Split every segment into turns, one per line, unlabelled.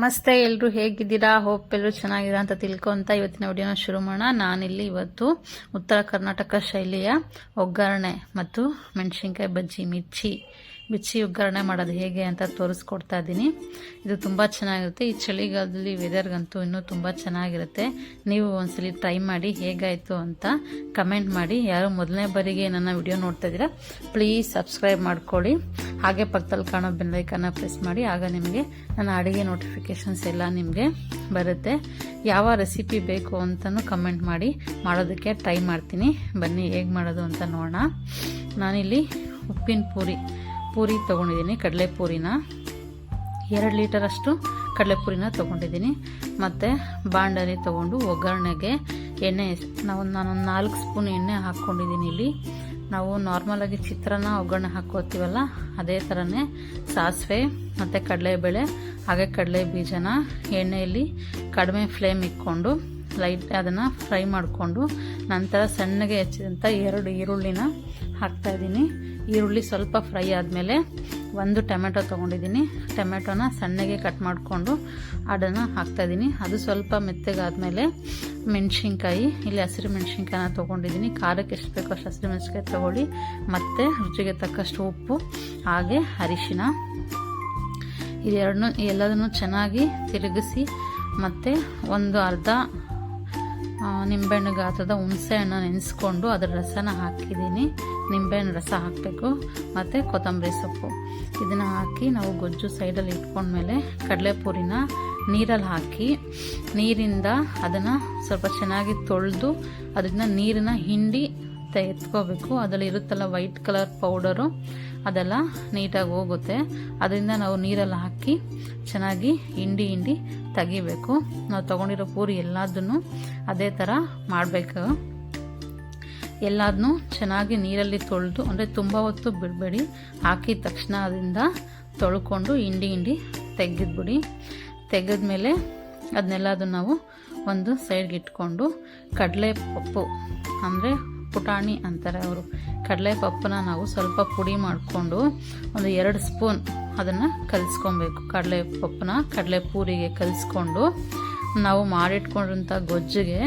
ನಮಸ್ತೆ ಎಲ್ಲರೂ ಹೇಗಿದ್ದೀರಾ? ಹೋಪ್ ಎಲ್ಲರೂ ಚೆನ್ನಾಗಿದ್ದೀರಾ ಅಂತ ತಿಳ್ಕೊಂತ ಇವತ್ತಿನ ವಿಡಿಯೋನ ಶುರು ಮಾಡೋಣ. ನಾನಿಲ್ಲಿ ಇವತ್ತು ಉತ್ತರ ಕರ್ನಾಟಕ ಶೈಲಿಯ ಒಗ್ಗರಣೆ ಮತ್ತು ಮೆಣಸಿನ್ಕಾಯಿ ಬಜ್ಜಿ ಮಿರ್ಚಿ ಮಿರ್ಚಿ ಒಗ್ಗರಣೆ ಮಾಡೋದು ಹೇಗೆ ಅಂತ ತೋರಿಸ್ಕೊಡ್ತಾ ಇದ್ದೀನಿ. ಇದು ತುಂಬ ಚೆನ್ನಾಗಿರುತ್ತೆ. ಈ ಚಳಿಗಾಲದಲ್ಲಿ ವೆದರ್ಗಂತೂ ಇನ್ನೂ ತುಂಬ ಚೆನ್ನಾಗಿರುತ್ತೆ. ನೀವು ಒಂದ್ಸಲಿ ಟ್ರೈ ಮಾಡಿ ಹೇಗಾಯಿತು ಅಂತ ಕಮೆಂಟ್ ಮಾಡಿ. ಯಾರು ಮೊದಲನೇ ಬಾರಿಗೆ ನನ್ನ ವಿಡಿಯೋ ನೋಡ್ತಾ ಇದ್ದೀರಾ, ಪ್ಲೀಸ್ ಸಬ್ಸ್ಕ್ರೈಬ್ ಮಾಡ್ಕೊಳ್ಳಿ. ಹಾಗೆ ಪಕ್ಕದಲ್ಲಿ ಕಾಣೋ ಬೆಲ್ಲೈಕನ್ನ ಪ್ರೆಸ್ ಮಾಡಿ. ಆಗ ನಿಮಗೆ ನನ್ನ ಅಡುಗೆ ನೋಟಿಫಿಕೇಶನ್ಸ್ ಎಲ್ಲ ನಿಮಗೆ ಬರುತ್ತೆ. ಯಾವ ರೆಸಿಪಿ ಬೇಕು ಅಂತಲೂ ಕಮೆಂಟ್ ಮಾಡಿ. ಮಾಡೋದಕ್ಕೆ ಟ್ರೈ ಮಾಡ್ತೀನಿ. ಬನ್ನಿ ಹೇಗೆ ಮಾಡೋದು ಅಂತ ನೋಡೋಣ. ನಾನಿಲ್ಲಿ ಉಪ್ಪಿನ ಪೂರಿ ಪೂರಿ ತೊಗೊಂಡಿದ್ದೀನಿ ಕಡಲೆ ಪೂರಿನ ಎರಡು ಲೀಟರಷ್ಟು ಕಡಲೆಪುರಿನ ತೊಗೊಂಡಿದ್ದೀನಿ. ಮತ್ತು ಬಾಂಡಲಿ ತೊಗೊಂಡು ಒಗ್ಗರಣೆಗೆ ಎಣ್ಣೆ ನಾವು ನಾನೊಂದು ನಾಲ್ಕು ಸ್ಪೂನ್ ಎಣ್ಣೆ ಹಾಕ್ಕೊಂಡಿದ್ದೀನಿ ಇಲ್ಲಿ. ನಾವು ನಾರ್ಮಲಾಗಿ ಚಿತ್ರಾನ್ನ, ಒಗ್ಗರಣೆ ಹಾಕ್ಕೋತೀವಲ್ಲ ಅದೇ ಥರನೇ ಸಾಸಿವೆ ಮತ್ತು ಕಡಲೆಬೇಳೆ, ಹಾಗೆ ಕಡಲೆ ಬೀಜನ ಎಣ್ಣೆಯಲ್ಲಿ ಕಡಿಮೆ ಫ್ಲೇಮ್ ಇಟ್ಕೊಂಡು ಲೈಟ್ ಅದನ್ನು ಫ್ರೈ ಮಾಡಿಕೊಂಡು ನಂತರ ಸಣ್ಣಗೆ ಹೆಚ್ಚಿದಂಥ ಎರಡು ಈರುಳ್ಳಿನ ಹಾಕ್ತಾಯಿದ್ದೀನಿ ಈರುಳ್ಳಿ ಸ್ವಲ್ಪ ಫ್ರೈ ಆದಮೇಲೆ ಒಂದು ಟೊಮೆಟೊ ತೊಗೊಂಡಿದ್ದೀನಿ. ಟೊಮೆಟೊನ ಸಣ್ಣಗೆ ಕಟ್ ಮಾಡಿಕೊಂಡು ಅದನ್ನು ಹಾಕ್ತಾಯಿದ್ದೀನಿ ಅದು ಸ್ವಲ್ಪ ಮೆತ್ತಗಾದಮೇಲೆ ಮೆಣಸಿನ್ಕಾಯಿ, ಇಲ್ಲಿ ಹಸಿರು ಮೆಣಸಿನ್ಕಾಯಿನ ತೊಗೊಂಡಿದ್ದೀನಿ. ಖಾರಕ್ಕೆ ಎಷ್ಟು ಬೇಕೋ ಅಷ್ಟು ಹಸಿರು ಮೆಣಸಿನ್ಕಾಯಿ ತೊಗೊಳ್ಳಿ. ಮತ್ತು ರುಚಿಗೆ ತಕ್ಕಷ್ಟು ಉಪ್ಪು, ಹಾಗೆ ಅರಿಶಿನ. ಇದೆರಡನ್ನೂ ಎಲ್ಲದನ್ನು ಚೆನ್ನಾಗಿ ತಿರುಗಿಸಿ ಮತ್ತು ಒಂದು ಅರ್ಧ ನಿಂಬೆಹಣ್ಣು ಗಾತ್ರದ ಹುಣಸೆ ಹಣ್ಣು ನೆನೆಸ್ಕೊಂಡು ಅದರ ರಸನ ಹಾಕಿದ್ದೀನಿ. ನಿಂಬೆಹಣ್ಣು ರಸ ಹಾಕಬೇಕು. ಮತ್ತು ಕೊತ್ತಂಬರಿ ಸೊಪ್ಪು. ಇದನ್ನು ಹಾಕಿ ನಾವು ಗೊಜ್ಜು ಸೈಡಲ್ಲಿ ಇಟ್ಕೊಂಡ್ಮೇಲೆ ಕಡಲೆಪುರಿನ ನೀರಲ್ಲಿ ಹಾಕಿ ನೀರಿಂದ ಅದನ್ನು ಸ್ವಲ್ಪ ಚೆನ್ನಾಗಿ ತೊಳೆದು ಅದನ್ನ ನೀರನ್ನ ಹಿಂಡಿ ಎತ್ಕೋಬೇಕು ಅದರಲ್ಲಿ ಇರುತ್ತಲ್ಲ ವೈಟ್ ಕಲರ್ ಪೌಡರು. ಅದೆಲ್ಲ ನೀಟಾಗಿ ಹೋಗುತ್ತೆ. ಅದರಿಂದ ನಾವು ನೀರಲ್ಲಿ ಹಾಕಿ ಚೆನ್ನಾಗಿ ಹಿಂಡಿ ಹಿಂಡಿ ತೆಗಿಬೇಕು. ನಾವು ತೊಗೊಂಡಿರೋ ಪೂರಿ ಎಲ್ಲದನ್ನು ಅದೇ ಥರ ಮಾಡಬೇಕು. ಎಲ್ಲದನ್ನೂ ಚೆನ್ನಾಗಿ ನೀರಲ್ಲಿ ತೊಳೆದು, ಅಂದರೆ ತುಂಬ ಹೊತ್ತು ಬಿಡಬೇಡಿ. ಹಾಕಿದ ತಕ್ಷಣ ಅದರಿಂದ ತೊಳ್ಕೊಂಡು ಹಿಂಡಿ ಹಿಂಡಿ ತೆಗೆದ್ಬಿಡಿ. ತೆಗೆದ್ಮೇಲೆ ಅದನ್ನೆಲ್ಲದನ್ನು ನಾವು ಒಂದು ಸೈಡ್ಗೆ ಇಟ್ಕೊಂಡು ಕಡಲೆ ಪಪ್ಪು ಅಂದರೆ ಪುಟಾಣಿ ಅಂತಾರೆ ಅವರು. ಕಡಲೆ ಪಪ್ಪನ ನಾವು ಸ್ವಲ್ಪ ಪುಡಿ ಮಾಡಿಕೊಂಡು ಒಂದು ಎರಡು ಸ್ಪೂನ್ ಅದನ್ನು ಕಲಿಸ್ಕೊಬೇಕು. ಕಡಲೆ ಪಪ್ಪನ ಕಡಲೆ ಪೂರಿಗೆ ಕಲಿಸ್ಕೊಂಡು ನಾವು ಮಾಡಿಟ್ಕೊಂಡಿರೋಂಥ ಗೊಜ್ಜಿಗೆ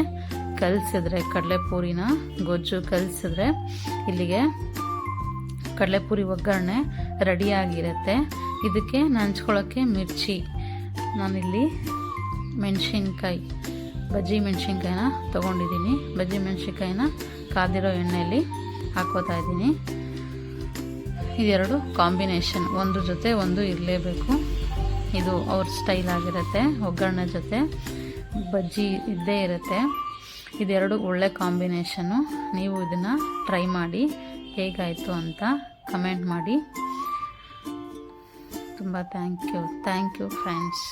ಕಲಿಸಿದ್ರೆ ಕಡಲೆ ಪೂರಿನ ಗೊಜ್ಜು ಕಲಿಸಿದ್ರೆ ಇಲ್ಲಿಗೆ ಕಡಲೆಪುರಿ ಒಗ್ಗರಣೆ ರೆಡಿಯಾಗಿರುತ್ತೆ. ಇದಕ್ಕೆ ನಂಚ್ಕೊಳ್ಳೋಕ್ಕೆ ಮಿರ್ಚಿ. ನಾನಿಲ್ಲಿ ಮೆಣಸಿನ್ಕಾಯಿ ಬಜ್ಜಿ ಮೆಣಸಿನ್ಕಾಯಿನ ತೊಗೊಂಡಿದ್ದೀನಿ. ಬಜ್ಜಿ ಮೆಣಸಿನ್ಕಾಯಿನ ಕಾದಿರೋ ಎಣ್ಣೆಯಲ್ಲಿ ಹಾಕೋತಾ ಇದ್ದೀನಿ. ಇದೆರಡು ಕಾಂಬಿನೇಷನ್. ಒಂದು ಜೊತೆ ಒಂದು ಇರಲೇಬೇಕು. ಇದು ಅವ್ರ ಸ್ಟೈಲ್ ಆಗಿರುತ್ತೆ, ಒಗ್ಗರಣೆ ಜೊತೆ. ಬಜ್ಜಿ ಇದ್ದೇ ಇರುತ್ತೆ. ಇದೆರಡು ಒಳ್ಳೆ ಕಾಂಬಿನೇಷನ್ನು ನೀವು ಇದನ್ನು ಟ್ರೈ ಮಾಡಿ, ಹೇಗಾಯಿತು ಅಂತ ಕಮೆಂಟ್ ಮಾಡಿ. ತುಂಬ thank you. Thank you friends.